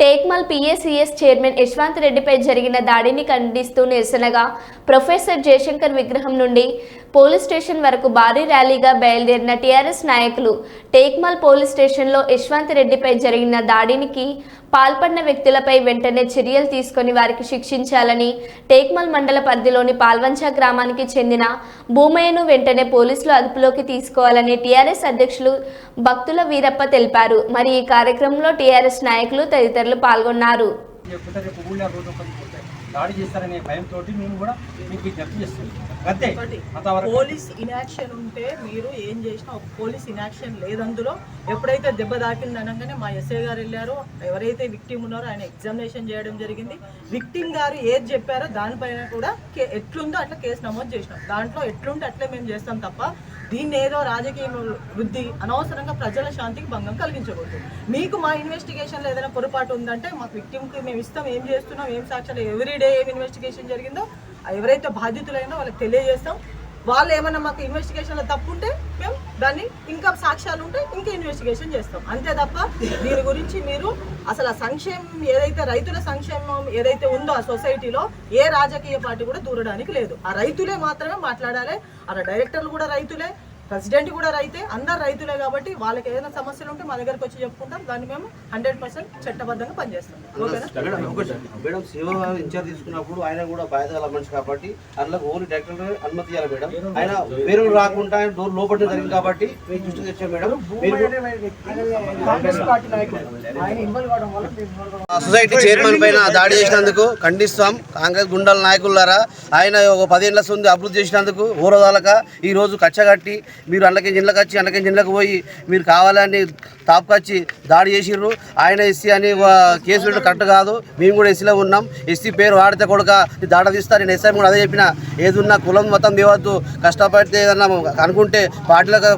Tekmal PSCS chairman Yashwant రెడ్డిపై జరిగిన దాడిని ఖండిస్తూ నిరసనగా ప్రొఫెసర్ జయశంకర్ విగ్రహం నుండి పోలీస్ స్టేషన్ వరకు భారీ ర్యాలీగా బయలుదేరిన టీఆర్ఎస్ నాయకులు టేక్మల్ పోలీస్ స్టేషన్లో యశ్వంత్ రెడ్డిపై జరిగిన దాడినికి పాల్పడిన వ్యక్తులపై వెంటనే చర్యలు తీసుకొని వారికి శిక్షించాలని టేక్మల్ మండల పరిధిలోని పాల్వంచ గ్రామానికి చెందిన భూమయ్యను వెంటనే పోలీసులు అదుపులోకి తీసుకోవాలని టీఆర్ఎస్ అధ్యక్షులు భక్తుల వీరప్ప తెలిపారు. మరి ఈ కార్యక్రమంలో టీఆర్ఎస్ నాయకులు తదితరులు పాల్గొన్నారు. దాడి చేస్తారనే భయంతో మేము కూడా మీకు విజ్ఞప్తి చేస్తున్నాం. అంతే. ఒకటి అంతవరకు పోలీస్ ఇనాక్షన్ ఉంటే మీరు ఏం చేసినా ఒక పోలీస్ ఇనాక్షన్ లేదందులో ఎప్పుడైతే దెబ్బ తాకింది అనగానే మా ఎస్ఐ గారు వెళ్ళారో. ఎవరైతే విక్టిమ్ ఉన్నారో ఆయన ఎగ్జామినేషన్ చేయడం జరిగింది. విక్టిమ్ గారు ఏది చెప్పారో దానిపైన కూడా ఎట్లుందో అట్లా కేసు నమోదు చేసినాం. దాంట్లో ఎట్లుంటే అట్లే మేము చేస్తాం తప్ప దీన్ని ఏదో రాజకీయ వృద్ధి అనవసరంగా ప్రజల శాంతికి భంగం కలిగించకూడదు. మీకు మా ఇన్వెస్టిగేషన్లో ఏదైనా పొరపాటు ఉందంటే మాకు విక్టిమ్కి మేము ఇస్తాం ఏం చేస్తున్నాం ఏం సాక్ష్యాలు ఎవ్రీడే ఏం ఇన్వెస్టిగేషన్ జరిగిందో ఎవరైతే బాధితులైనా వాళ్ళకి తెలియజేస్తాం. వాళ్ళు ఏమైనా మాకు ఇన్వెస్టిగేషన్లో తప్పు ఉంటే మేము దాన్ని ఇంకా సాక్ష్యాలు ఉంటే ఇంకా ఇన్వెస్టిగేషన్ చేస్తాం. అంతే తప్ప దీని గురించి మీరు అసలు ఆ సంక్షేమం ఏదైతే రైతుల సంక్షేమం ఏదైతే ఉందో ఆ సొసైటీలో ఏ రాజకీయ పార్టీ కూడా దూరడానికి లేదు. ఆ రైతులే మాత్రమే మాట్లాడాలి. ఆ డైరెక్టర్లు కూడా రైతులే. ప్రెసిడెంట్ కూడా రైతే అందరు రైతులే కాబట్టి వాళ్ళకి ఏదైనా సమస్యలు ఉంటే మా దగ్గరకు వచ్చి చెప్పుకుంటాం. దాన్ని మేము హండ్రెడ్ పర్సెంట్ చట్టబద్ధంగా పనిచేస్తాం. ఓకేనా? మేడం శివ ఇన్ఛార్జ్ తీసుకున్నప్పుడు ఆయన కూడా బాధ్యత మనిషి కాబట్టి అందులో ఓన్లీ డైరెక్టర్ అనుమతి ఇవ్వాలి మేడం. ఆయన వేరే రాకుండా ఆయన డోర్ లోపల జరిగింది కాబట్టి దృష్టి తెచ్చాం మేడం. సొసైటీ చైర్మన్ పైన దాడి చేసినందుకు ఖండిస్తాం. కాంగ్రెస్ గుండెల నాయకులారా ఆయన ఒక పదేళ్ళ ఉంది అభివృద్ధి చేసినందుకు ఊరదాలక ఈ రోజు కచ్చగట్టి మీరు అండ్లకి జిల్లకు వచ్చి అండ్లకి జిల్లకు పోయి మీరు కావాలని తాపుకొచ్చి దాడి చేసిర్రు. ఆయన ఎస్సీ అని కేసు పెట్టడం కరెక్ట్ కాదు. మేము కూడా ఎస్సీలో ఉన్నాం. ఎస్సీ పేరు వాడితే కొడుక దాడ తీస్తా. నేను ఎస్ఐ కూడా అదే చెప్పిన. ఏదున్నా కులం మతం దేవద్దు కష్టపడితే ఏదన్నా అనుకుంటే పార్టీలకు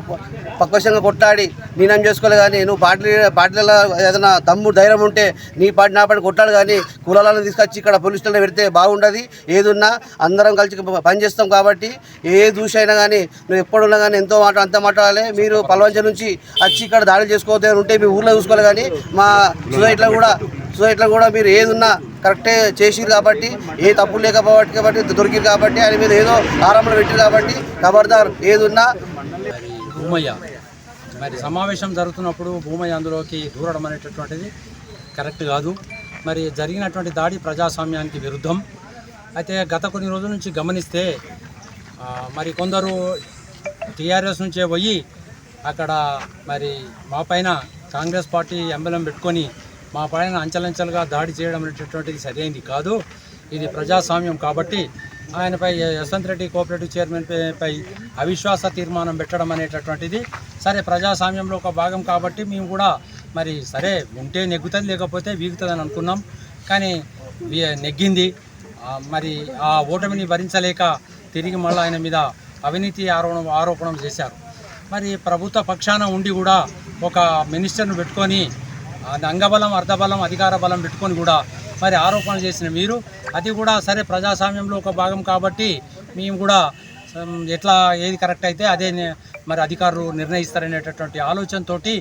పక్వశంగా కొట్లాడి నేనేం చేసుకోలే కానీ నువ్వు పార్టీ పార్టీలలో ఏదైనా తమ్ముడు ధైర్యం ఉంటే నీ పార్టీ నా పార్టీ కొట్టాడు కానీ కులాలను తీసుకొచ్చి ఇక్కడ పోలీస్ స్టేషన్లో పెడితే బాగుండదు. ఏదున్నా అందరం కలిసి పనిచేస్తాం కాబట్టి ఏ దూషైనా కానీ నువ్వు ఎప్పుడున్నా కానీ ఎంతో మాట అంత మాట్లాడాలి మీరు పలవంచ నుంచి వచ్చి ఇక్కడ దాడి చేసుకోవద్దు ఉంటే మీ ఊర్లో చూసుకోవాలి కానీ మా సొసైటీలో కూడా సొసైటీలో కూడా మీరు ఏదున్నా కరెక్టే చేసిరు కాబట్టి ఏ తప్పు లేకపోవట్టి కాబట్టి దొరికిరు కాబట్టి ఆయన మీద ఏదో ఆరంభం పెట్టిరు కాబట్టి ఖబర్దార్ ఏదున్నా భూమయ్య. మరి సమావేశం జరుగుతున్నప్పుడు భూమయ్య అందులోకి దూరడం అనేటటువంటిది కరెక్ట్ కాదు. మరి జరిగినటువంటి దాడి ప్రజాస్వామ్యానికి విరుద్ధం. అయితే గత కొన్ని రోజుల నుంచి గమనిస్తే మరి కొందరు టీఆర్ఎస్ నుంచే పోయి అక్కడ మరి మా పైన కాంగ్రెస్ పార్టీ ఎంబలం పెట్టుకొని మా పైన అంచలంచలుగా దాడి చేయడం అనేటటువంటిది సరైనది కాదు. ఇది ప్రజాస్వామ్యం కాబట్టి ఆయనపై యశ్వంత్ రెడ్డి కోఆపరేటివ్ చైర్మన్ పై- అవిశ్వాస తీర్మానం పెట్టడం అనేటటువంటిది. సరే ప్రజాస్వామ్యంలో ఒక భాగం కాబట్టి మేము కూడా మరి సరే ఉంటే నెగ్గుతుంది లేకపోతే వీగుతుంది అని అనుకున్నాం. కానీ నెగ్గింది. మరి ఆ ఓటమిని భరించలేక తిరిగి మళ్ళీ ఆయన మీద అవినీతి ఆరోపణ ఆరోపణం చేశారు. మరి ప్రభుత్వ పక్షాన ఉండి కూడా ఒక మినిస్టర్ను పెట్టుకొని అంగబలం అర్ధబలం అధికార బలం పెట్టుకొని కూడా మరి ఆరోపణలు చేసిన మీరు అది కూడా సరే ప్రజాస్వామ్యంలో ఒక భాగం కాబట్టి మేము కూడా ఎట్లా ఏది కరెక్ట్ అయితే అదే మరి అధికారులు నిర్ణయిస్తారనేటటువంటి ఆలోచనతోటి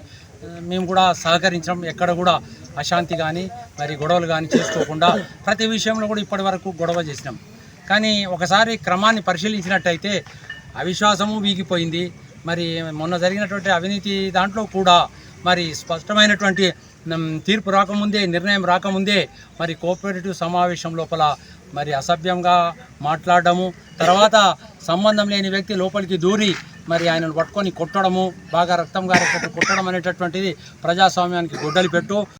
మేము కూడా సహకరించడం ఎక్కడ కూడా అశాంతి కానీ మరి గొడవలు కానీ చేసుకోకుండా ప్రతి విషయంలో కూడా ఇప్పటి వరకు గొడవ చేసినాం. కానీ ఒకసారి క్రమాన్ని పరిశీలించినట్టయితే అవిశ్వాసము వీగిపోయింది. మరి మొన్న జరిగినటువంటి అవినీతి దాంట్లో కూడా మరి స్పష్టమైనటువంటి తీర్పు రాకముందే నిర్ణయం రాకముందే మరి కోఆపరేటివ్ సమావేశం లోపల మరి అసభ్యంగా మాట్లాడడము తర్వాత సంబంధం లేని వ్యక్తి లోపలికి దూరి మరి ఆయనను పట్టుకొని కొట్టడము బాగా రక్తం గారేటట్టు కొట్టడం అనేటటువంటిది ప్రజాస్వామ్యానికి గొడ్డలి పెట్టు.